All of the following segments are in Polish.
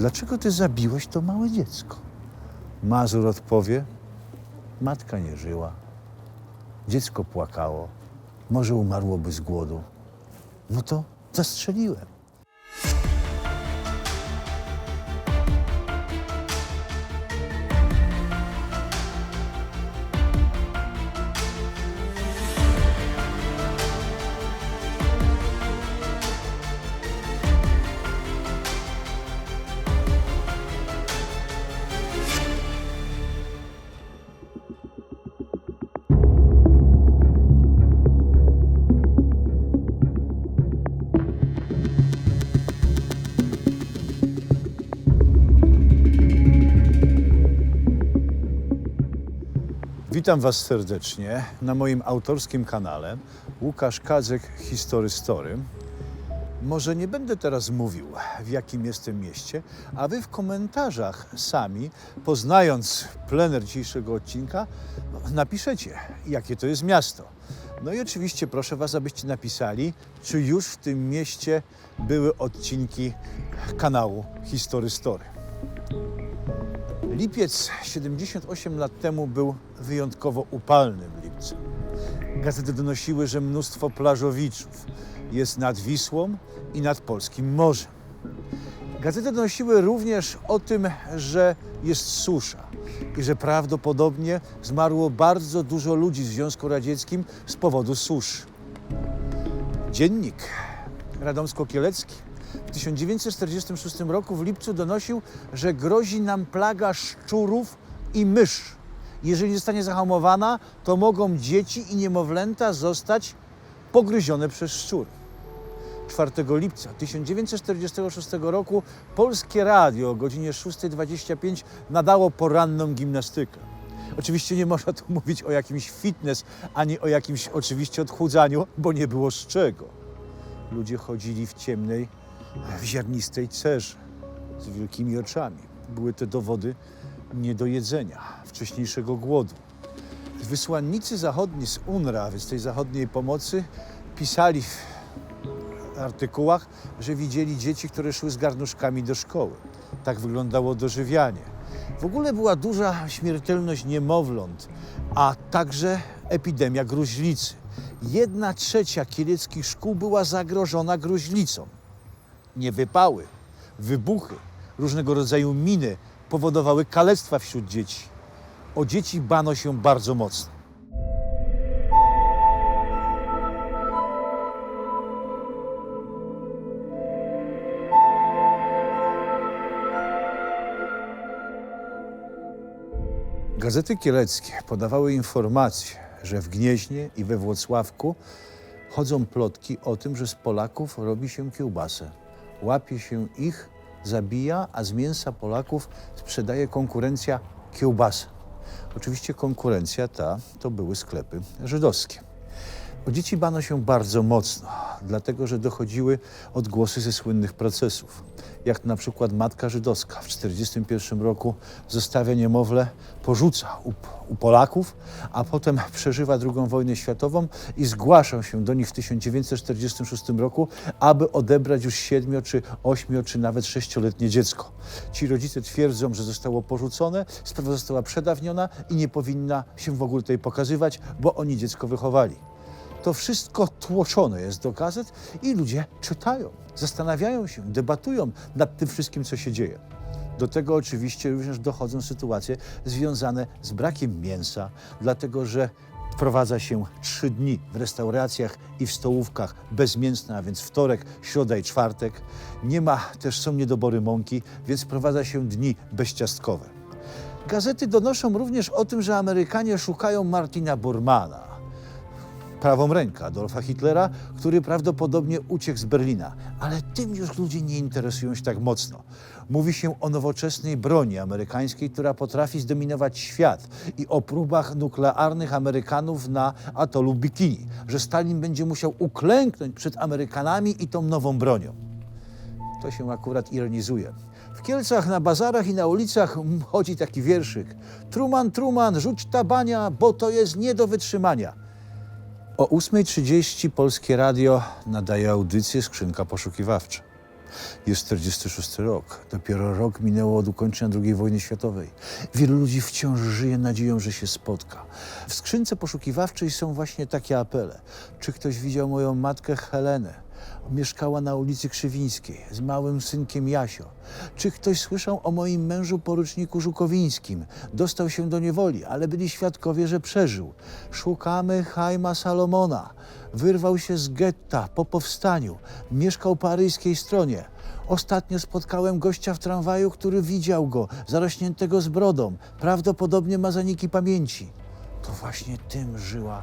dlaczego ty zabiłeś to małe dziecko? Mazur odpowie, matka nie żyła, dziecko płakało, może umarłoby z głodu. No to zastrzeliłem. Witam Was serdecznie na moim autorskim kanale Łukasz Kadzek History Story. Może nie będę teraz mówił, w jakim jestem mieście, a Wy w komentarzach sami, poznając plener dzisiejszego odcinka, napiszecie, jakie to jest miasto. No i oczywiście proszę Was, abyście napisali, czy już w tym mieście były odcinki kanału History Story. Lipiec 78 lat temu był wyjątkowo upalnym lipcem. Gazety donosiły, że mnóstwo plażowiczów jest nad Wisłą i nad Polskim Morzem. Gazety donosiły również o tym, że jest susza i że prawdopodobnie zmarło bardzo dużo ludzi w Związku Radzieckim z powodu suszy. Dziennik Radomsko-Kielecki w 1946 roku w lipcu donosił, że grozi nam plaga szczurów i mysz. Jeżeli zostanie zahamowana, to mogą dzieci i niemowlęta zostać pogryzione przez szczury. 4 lipca 1946 roku Polskie Radio o godzinie 6.25 nadało poranną gimnastykę. Oczywiście nie można tu mówić o jakimś fitness, ani o jakimś oczywiście odchudzaniu, bo nie było z czego. Ludzie chodzili w ciemnej, w ziarnistej cerze, z wielkimi oczami. Były to dowody niedojedzenia, wcześniejszego głodu. Wysłannicy zachodni z UNRWA, więc tej zachodniej pomocy, pisali w artykułach, że widzieli dzieci, które szły z garnuszkami do szkoły. Tak wyglądało dożywianie. W ogóle była duża śmiertelność niemowląt, a także epidemia gruźlicy. Jedna trzecia kieleckich szkół była zagrożona gruźlicą. Niewypały, wybuchy, różnego rodzaju miny powodowały kalectwa wśród dzieci. O dzieci bano się bardzo mocno. Gazety kieleckie podawały informacje, że w Gnieźnie i we Włocławku chodzą plotki o tym, że z Polaków robi się kiełbasę. Łapie się ich, zabija, a z mięsa Polaków sprzedaje konkurencja kiełbasę. Oczywiście konkurencja ta to były sklepy żydowskie. O dzieci bano się bardzo mocno, dlatego że dochodziły odgłosy ze słynnych procesów. Jak na przykład matka żydowska w 1941 roku zostawia niemowlę, porzuca u, u Polaków, a potem przeżywa II wojnę światową i zgłasza się do nich w 1946 roku, aby odebrać już siedmiu, czy ośmiu, czy nawet sześcioletnie dziecko. Ci rodzice twierdzą, że zostało porzucone, sprawa została przedawniona i nie powinna się w ogóle tutaj pokazywać, bo oni dziecko wychowali. To wszystko tłoczone jest do gazet i ludzie czytają, zastanawiają się, debatują nad tym wszystkim, co się dzieje. Do tego oczywiście również dochodzą sytuacje związane z brakiem mięsa, dlatego że wprowadza się trzy dni w restauracjach i w stołówkach bezmięsne, a więc wtorek, środa i czwartek. Nie ma, też są niedobory mąki, więc wprowadza się dni bezciastkowe. Gazety donoszą również o tym, że Amerykanie szukają Martina Bormana, prawą rękę Adolfa Hitlera, który prawdopodobnie uciekł z Berlina. Ale tym już ludzie nie interesują się tak mocno. Mówi się o nowoczesnej broni amerykańskiej, która potrafi zdominować świat i o próbach nuklearnych Amerykanów na atolu Bikini, że Stalin będzie musiał uklęknąć przed Amerykanami i tą nową bronią. To się akurat ironizuje. W Kielcach na bazarach i na ulicach chodzi taki wierszyk. Truman, Truman, rzuć tabania, bo to jest nie do wytrzymania. O 8.30 Polskie Radio nadaje audycję Skrzynka Poszukiwawcza. Jest 46 rok. Dopiero rok minęło od ukończenia II wojny światowej. Wielu ludzi wciąż żyje nadzieją, że się spotka. W skrzynce poszukiwawczej są właśnie takie apele. Czy ktoś widział moją matkę Helenę? Mieszkała na ulicy Krzywińskiej z małym synkiem Jasio. Czy ktoś słyszał o moim mężu poruczniku Żukowińskim? Dostał się do niewoli, ale byli świadkowie, że przeżył. Szukamy Hajma Salomona. Wyrwał się z getta po powstaniu. Mieszkał po aryjskiej stronie. Ostatnio spotkałem gościa w tramwaju, który widział go, zarośniętego z brodą. Prawdopodobnie ma zaniki pamięci. To właśnie tym żyła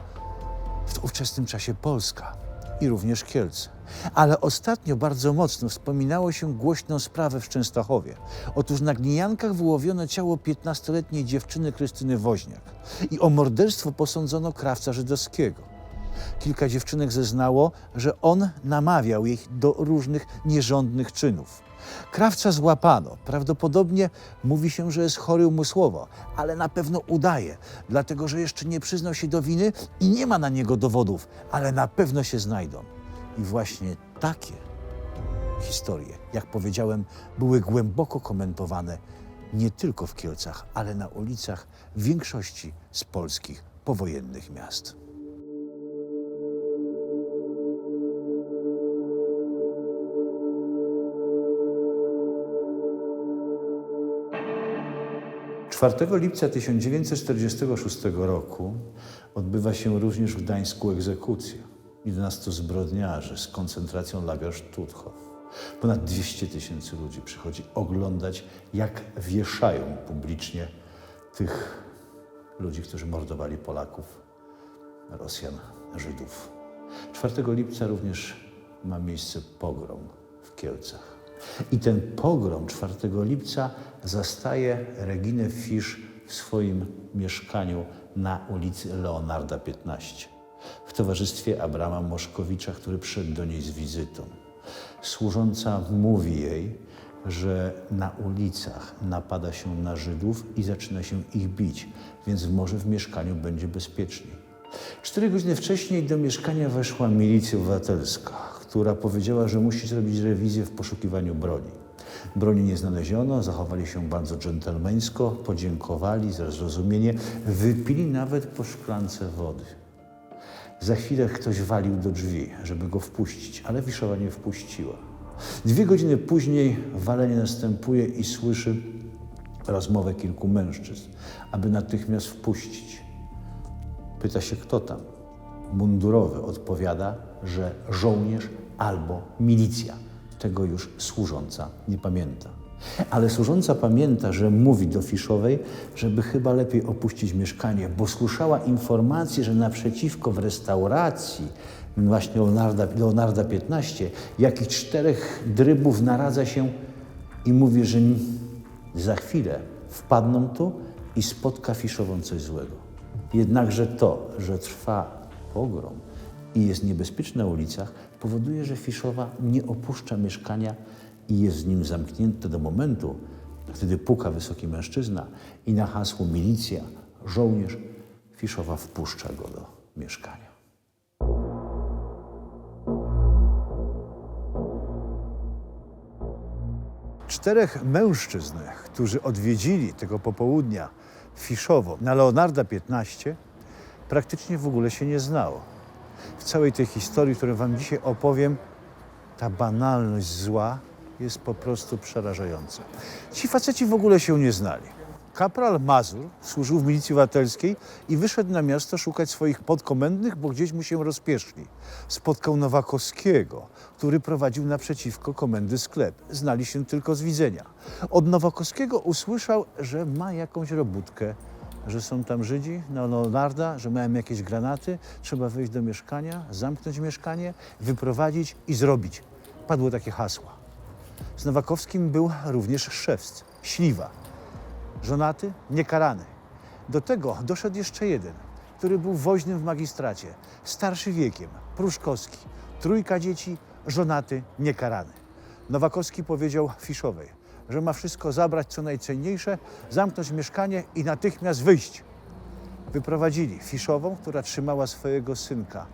w ówczesnym czasie Polska i również Kielce. Ale ostatnio bardzo mocno wspominało się głośną sprawę w Częstochowie. Otóż na Gnijankach wyłowiono ciało 15-letniej dziewczyny Krystyny Woźniak i o morderstwo posądzono krawca żydowskiego. Kilka dziewczynek zeznało, że on namawiał ich do różnych nierządnych czynów. Krawca złapano. Prawdopodobnie mówi się, że jest chory umysłowo, ale na pewno udaje, dlatego że jeszcze nie przyznał się do winy i nie ma na niego dowodów, ale na pewno się znajdą. I właśnie takie historie, jak powiedziałem, były głęboko komentowane nie tylko w Kielcach, ale na ulicach większości z polskich powojennych miast. Czwartego lipca 1946 roku odbywa się również w Gdańsku egzekucja 11 zbrodniarzy z koncentracją lager Stutthof. Ponad 200 tysięcy ludzi przychodzi oglądać, jak wieszają publicznie tych ludzi, którzy mordowali Polaków, Rosjan, Żydów. 4 lipca również ma miejsce pogrom w Kielcach. I ten pogrom 4 lipca zastaje Reginę Fisz w swoim mieszkaniu na ulicy Leonarda 15 w towarzystwie Abrama Moszkowicza, który przyszedł do niej z wizytą. Służąca mówi jej, że na ulicach napada się na Żydów i zaczyna się ich bić, więc może w mieszkaniu będzie bezpieczniej. Cztery godziny wcześniej do mieszkania weszła milicja obywatelska, która powiedziała, że musi zrobić rewizję w poszukiwaniu broni. Broni nie znaleziono, zachowali się bardzo dżentelmeńsko, podziękowali za zrozumienie, wypili nawet po szklance wody. Za chwilę ktoś walił do drzwi, żeby go wpuścić, ale Wiszowa nie wpuściła. Dwie godziny później walenie następuje i słyszy rozmowę kilku mężczyzn, aby natychmiast wpuścić. Pyta się, kto tam. Mundurowy odpowiada, że żołnierz albo milicja. Tego już służąca nie pamięta. Ale służąca pamięta, że mówi do Fiszowej, żeby chyba lepiej opuścić mieszkanie, bo słyszała informację, że naprzeciwko w restauracji właśnie Leonarda, Leonarda 15 jakichś czterech drybów naradza się i mówi, że za chwilę wpadną tu i spotka Fiszową coś złego. Jednakże to, że trwa pogrom i jest niebezpieczny na ulicach, powoduje, że Fiszowa nie opuszcza mieszkania i jest w nim zamknięta do momentu, kiedy puka wysoki mężczyzna i na hasło milicja, żołnierz, Fiszowa wpuszcza go do mieszkania. Czterech mężczyzn, którzy odwiedzili tego popołudnia Fiszowo na Leonarda 15, praktycznie w ogóle się nie znało. W całej tej historii, którą Wam dzisiaj opowiem, ta banalność zła jest po prostu przerażająca. Ci faceci w ogóle się nie znali. Kapral Mazur służył w milicji obywatelskiej i wyszedł na miasto szukać swoich podkomendnych, bo gdzieś mu się rozpieszli. Spotkał Nowakowskiego, który prowadził naprzeciwko komendy sklep. Znali się tylko z widzenia. Od Nowakowskiego usłyszał, że ma jakąś robótkę, że są tam Żydzi na Leonarda, że mają jakieś granaty, trzeba wejść do mieszkania, zamknąć mieszkanie, wyprowadzić i zrobić. Padło takie hasła. Z Nowakowskim był również szewc, Śliwa. Żonaty, niekarany. Do tego doszedł jeszcze jeden, który był woźnym w magistracie, starszy wiekiem, Pruszkowski. Trójka dzieci, żonaty, niekarany. Nowakowski powiedział Fiszowej, że ma wszystko zabrać co najcenniejsze, zamknąć mieszkanie i natychmiast wyjść. Wyprowadzili Fiszową, która trzymała swojego synka,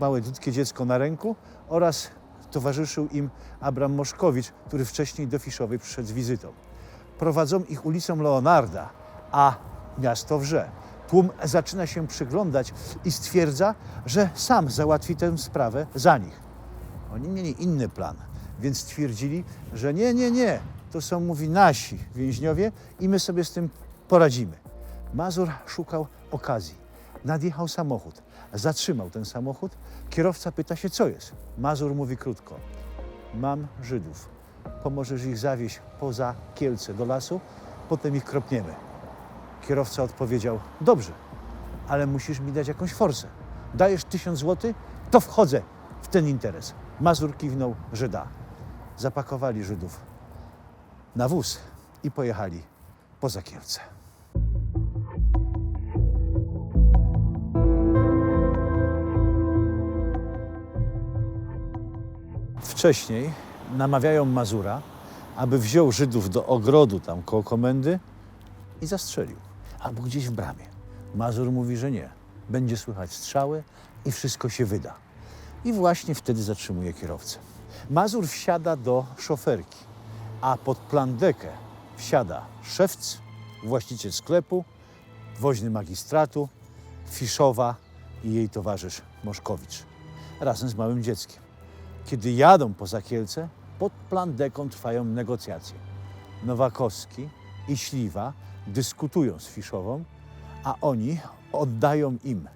małe ludzkie dziecko na ręku oraz towarzyszył im Abram Moszkowicz, który wcześniej do Fiszowej przyszedł z wizytą. Prowadzą ich ulicą Leonarda, a miasto wrze. Tłum zaczyna się przyglądać i stwierdza, że sam załatwi tę sprawę za nich. Oni mieli inny plan, więc stwierdzili, że nie, nie, nie, to są, mówi, nasi więźniowie i my sobie z tym poradzimy. Mazur szukał okazji. Nadjechał samochód, zatrzymał ten samochód. Kierowca pyta się, co jest. Mazur mówi krótko: Mam Żydów. Pomożesz ich zawieźć poza Kielce do lasu, potem ich kropniemy. Kierowca odpowiedział: Dobrze, ale musisz mi dać jakąś forsę. Dajesz tysiąc złotych, to wchodzę w ten interes. Mazur kiwnął, że da. Zapakowali Żydów na wóz i pojechali poza Kielce. Wcześniej namawiają Mazura, aby wziął Żydów do ogrodu tam koło komendy i zastrzelił. Albo gdzieś w bramie. Mazur mówi, że nie. Będzie słychać strzały i wszystko się wyda. I właśnie wtedy zatrzymuje kierowcę. Mazur wsiada do szoferki, a pod plandekę wsiada szewc, właściciel sklepu, woźny magistratu, Fiszowa i jej towarzysz Moszkowicz razem z małym dzieckiem. Kiedy jadą poza Kielce, pod plandeką trwają negocjacje. Nowakowski i Śliwa dyskutują z Fiszową, a oni oddają im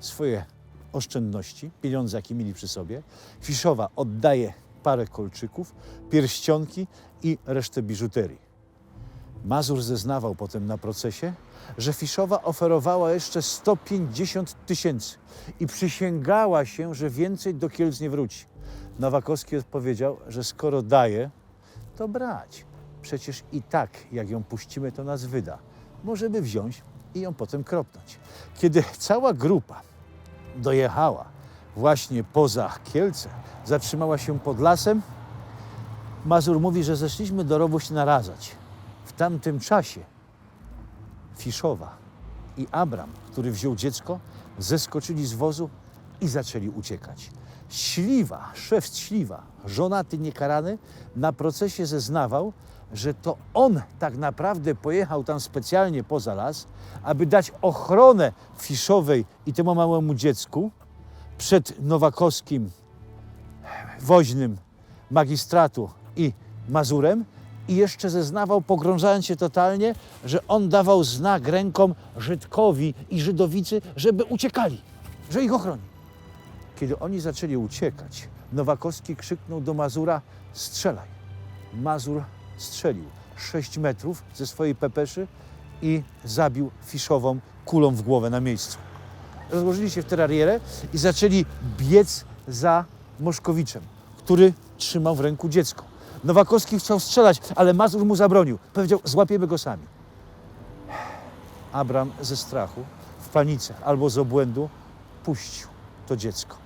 swoje oszczędności, pieniądze, jakie mieli przy sobie. Fiszowa oddaje parę kolczyków, pierścionki i resztę biżuterii. Mazur zeznawał potem na procesie, że Fiszowa oferowała jeszcze 150 tysięcy i przysięgała się, że więcej do Kielc nie wróci. Nowakowski odpowiedział, że skoro daje, to brać. Przecież i tak, jak ją puścimy, to nas wyda. Możemy wziąć i ją potem kropnąć. Kiedy cała grupa dojechała właśnie poza Kielce, zatrzymała się pod lasem, Mazur mówi, że zeszliśmy do rowu się narazać. W tamtym czasie Fiszowa i Abram, który wziął dziecko, zeskoczyli z wozu i zaczęli uciekać. Śliwa, szef Śliwa, żonaty niekarany, na procesie zeznawał, że to on tak naprawdę pojechał tam specjalnie poza las, aby dać ochronę Fiszowej i temu małemu dziecku przed Nowakowskim, woźnym magistratu i Mazurem i jeszcze zeznawał, pogrążając się totalnie, że on dawał znak ręką Żydkowi i Żydowicy, żeby uciekali, że ich ochroni. Kiedy oni zaczęli uciekać, Nowakowski krzyknął do Mazura: strzelaj. Mazur strzelił 6 metrów ze swojej pepeszy i zabił Fiszową kulą w głowę na miejscu. Rozłożyli się w terarierę i zaczęli biec za Moszkowiczem, który trzymał w ręku dziecko. Nowakowski chciał strzelać, ale Mazur mu zabronił. Powiedział, złapiemy go sami. Abram ze strachu, w panice albo z obłędu puścił to dziecko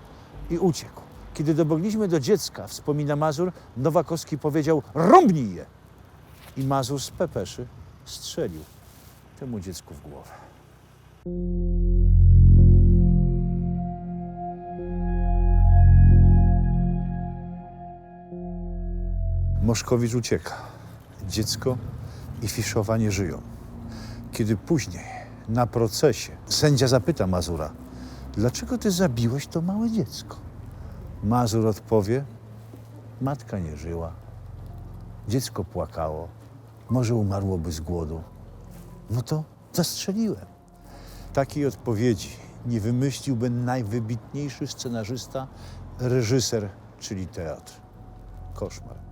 i uciekł. Kiedy dobogliśmy do dziecka, wspomina Mazur, Nowakowski powiedział, rąbnij je. I Mazur z pepeszy strzelił temu dziecku w głowę. Moszkowicz ucieka. Dziecko i Fiszowa nie żyją. Kiedy później na procesie sędzia zapyta Mazura, dlaczego ty zabiłeś to małe dziecko? Mazur odpowie, matka nie żyła, dziecko płakało, może umarłoby z głodu. No to zastrzeliłem. Takiej odpowiedzi nie wymyśliłby najwybitniejszy scenarzysta, reżyser, czyli teatr. Koszmar.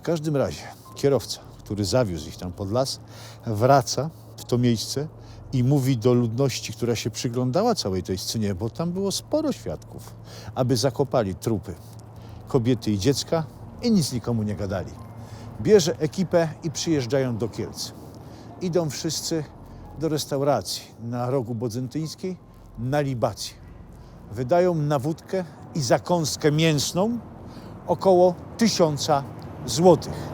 W każdym razie kierowca, który zawiózł ich tam pod las, wraca w to miejsce i mówi do ludności, która się przyglądała całej tej scenie, bo tam było sporo świadków, aby zakopali trupy kobiety i dziecka i nic nikomu nie gadali. Bierze ekipę i przyjeżdżają do Kielc. Idą wszyscy do restauracji na rogu Bodzentyńskiej na libację. Wydają na wódkę i zakąskę mięsną około tysiąca złotych.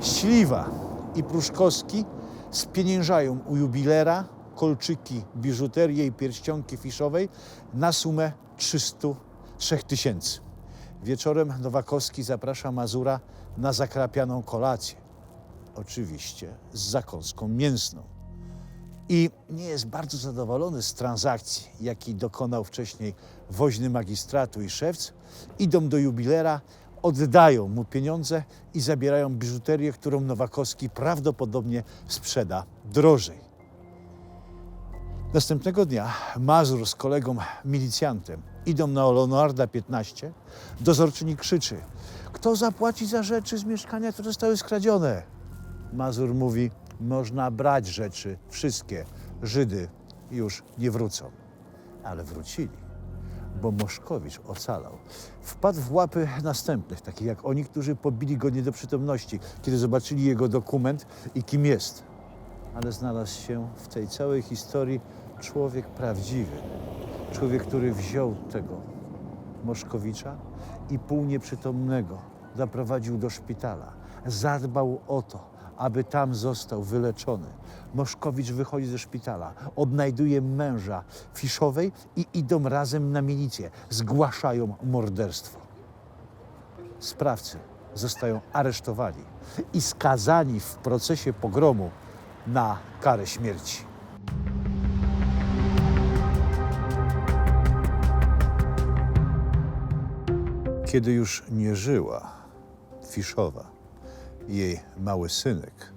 Śliwa i Pruszkowski spieniężają u jubilera kolczyki, biżuterię i pierścionki fiszowej na sumę 303 tysięcy. Wieczorem Nowakowski zaprasza Mazura na zakrapianą kolację. Oczywiście z zakąską mięsną. I nie jest bardzo zadowolony z transakcji, jakiej dokonał wcześniej woźny magistratu i szewc. Idą do jubilera, oddają mu pieniądze i zabierają biżuterię, którą Nowakowski prawdopodobnie sprzeda drożej. Następnego dnia Mazur z kolegą milicjantem idą na Leonarda 15. Dozorczyni krzyczy: Kto zapłaci za rzeczy z mieszkania, które zostały skradzione? Mazur mówi: Można brać rzeczy, wszystkie. Żydy już nie wrócą. Ale wrócili, bo Moszkowicz ocalał. Wpadł w łapy następnych, takich jak oni, którzy pobili go nie do przytomności, kiedy zobaczyli jego dokument i kim jest. Ale znalazł się w tej całej historii człowiek prawdziwy. Człowiek, który wziął tego Moszkowicza i pół nieprzytomnego zaprowadził do szpitala. Zadbał o to, aby tam został wyleczony. Moszkowicz wychodzi ze szpitala, odnajduje męża Fiszowej i idą razem na milicję. Zgłaszają morderstwo. Sprawcy zostają aresztowani i skazani w procesie pogromu na karę śmierci. Kiedy już nie żyła Fiszowa, jej mały synek,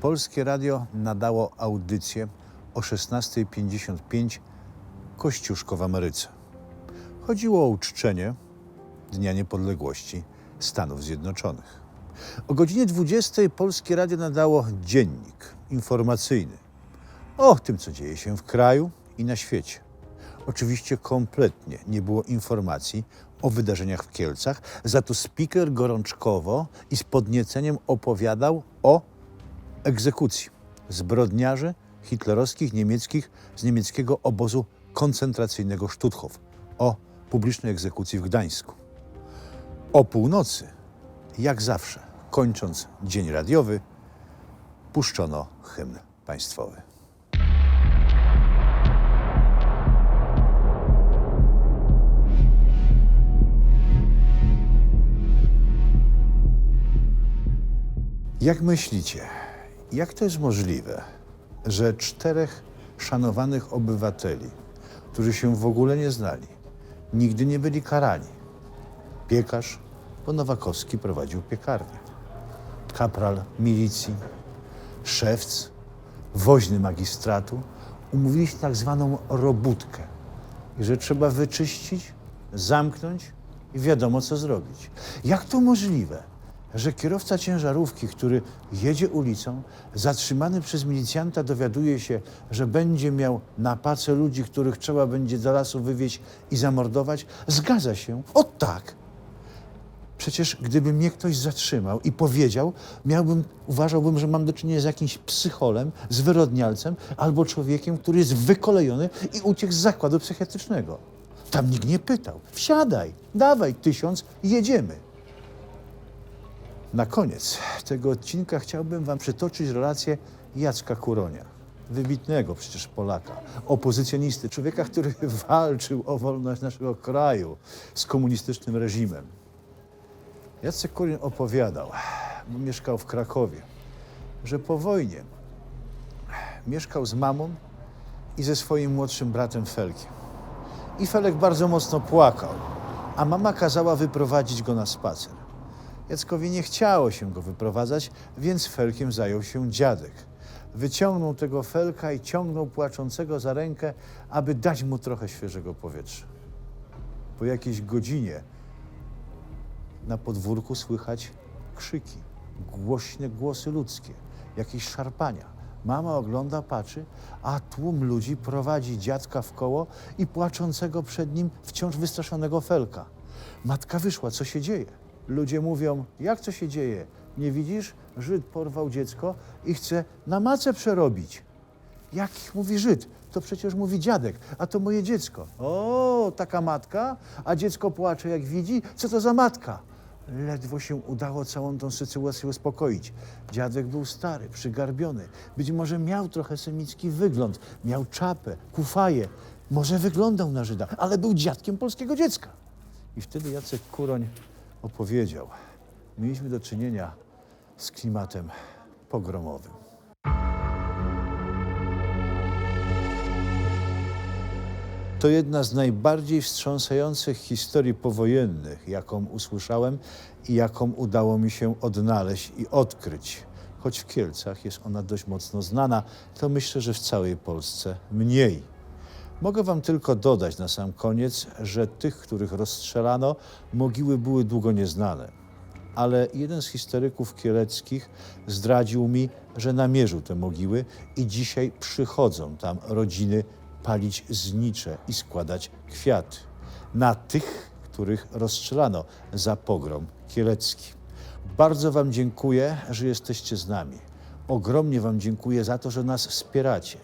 Polskie Radio nadało audycję o 16.55 Kościuszko w Ameryce. Chodziło o uczczenie Dnia Niepodległości Stanów Zjednoczonych. O godzinie 20 Polskie Radio nadało dziennik informacyjny o tym, co dzieje się w kraju i na świecie. Oczywiście kompletnie nie było informacji o wydarzeniach w Kielcach, za to speaker gorączkowo i z podnieceniem opowiadał o egzekucji zbrodniarzy hitlerowskich, niemieckich z niemieckiego obozu koncentracyjnego Stutthof, o publicznej egzekucji w Gdańsku. O północy, jak zawsze, kończąc dzień radiowy, puszczono hymn państwowy. Jak myślicie, jak to jest możliwe, że czterech szanowanych obywateli, którzy się w ogóle nie znali, nigdy nie byli karani? Piekarz, bo Nowakowski prowadził piekarnię. Kapral milicji, szewc, woźny magistratu umówili się tak zwaną robótkę, że trzeba wyczyścić, zamknąć i wiadomo co zrobić. Jak to możliwe, że kierowca ciężarówki, który jedzie ulicą, zatrzymany przez milicjanta, dowiaduje się, że będzie miał na pace ludzi, których trzeba będzie do lasu wywieźć i zamordować? Zgadza się. O tak! Przecież gdyby mnie ktoś zatrzymał i powiedział, miałbym, uważałbym, że mam do czynienia z jakimś psycholem, zwyrodnialcem albo człowiekiem, który jest wykolejony i uciekł z zakładu psychiatrycznego. Tam nikt nie pytał. Wsiadaj, dawaj tysiąc jedziemy. Na koniec tego odcinka chciałbym Wam przytoczyć relację Jacka Kuronia, wybitnego przecież Polaka, opozycjonisty, człowieka, który walczył o wolność naszego kraju z komunistycznym reżimem. Jacek Kuroń opowiadał, bo mieszkał w Krakowie, że po wojnie mieszkał z mamą i ze swoim młodszym bratem Felkiem. I Felek bardzo mocno płakał, a mama kazała wyprowadzić go na spacer. Jackowi nie chciało się go wyprowadzać, więc Felkiem zajął się dziadek. Wyciągnął tego Felka i ciągnął płaczącego za rękę, aby dać mu trochę świeżego powietrza. Po jakiejś godzinie na podwórku słychać krzyki, głośne głosy ludzkie, jakieś szarpania. Mama ogląda, patrzy, a tłum ludzi prowadzi dziadka w koło i płaczącego przed nim wciąż wystraszonego Felka. Matka wyszła, co się dzieje? Ludzie mówią, jak co się dzieje? Nie widzisz? Żyd porwał dziecko i chce na macę przerobić. Jak mówi Żyd? To przecież mówi dziadek, a to moje dziecko. O, taka matka? A dziecko płacze jak widzi? Co to za matka? Ledwo się udało całą tą sytuację uspokoić. Dziadek był stary, przygarbiony. Być może miał trochę semicki wygląd. Miał czapę, kufaję. Może wyglądał na Żyda, ale był dziadkiem polskiego dziecka. I wtedy Jacek Kuroń opowiedział. Mieliśmy do czynienia z klimatem pogromowym. To jedna z najbardziej wstrząsających historii powojennych, jaką usłyszałem i jaką udało mi się odnaleźć i odkryć. Choć w Kielcach jest ona dość mocno znana, to myślę, że w całej Polsce mniej. Mogę Wam tylko dodać na sam koniec, że tych, których rozstrzelano, mogiły były długo nieznane. Ale jeden z historyków kieleckich zdradził mi, że namierzył te mogiły i dzisiaj przychodzą tam rodziny palić znicze i składać kwiaty na tych, których rozstrzelano za pogrom kielecki. Bardzo Wam dziękuję, że jesteście z nami. Ogromnie Wam dziękuję za to, że nas wspieracie.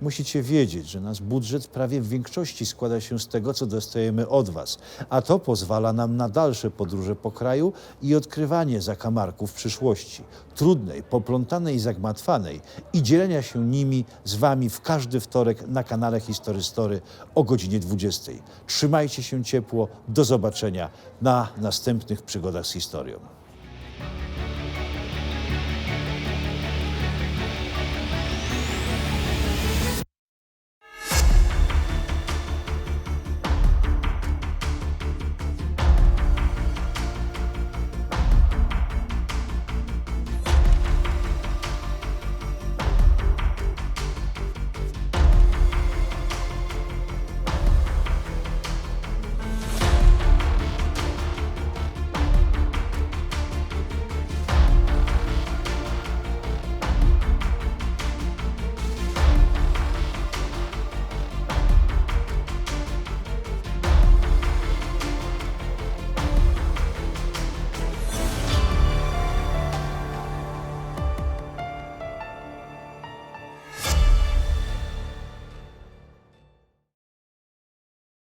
Musicie wiedzieć, że nasz budżet prawie w większości składa się z tego, co dostajemy od Was, a to pozwala nam na dalsze podróże po kraju i odkrywanie zakamarków przyszłości, trudnej, poplątanej i zagmatwanej i dzielenia się nimi z Wami w każdy wtorek na kanale History Story o godzinie 20. Trzymajcie się ciepło, do zobaczenia na następnych przygodach z historią.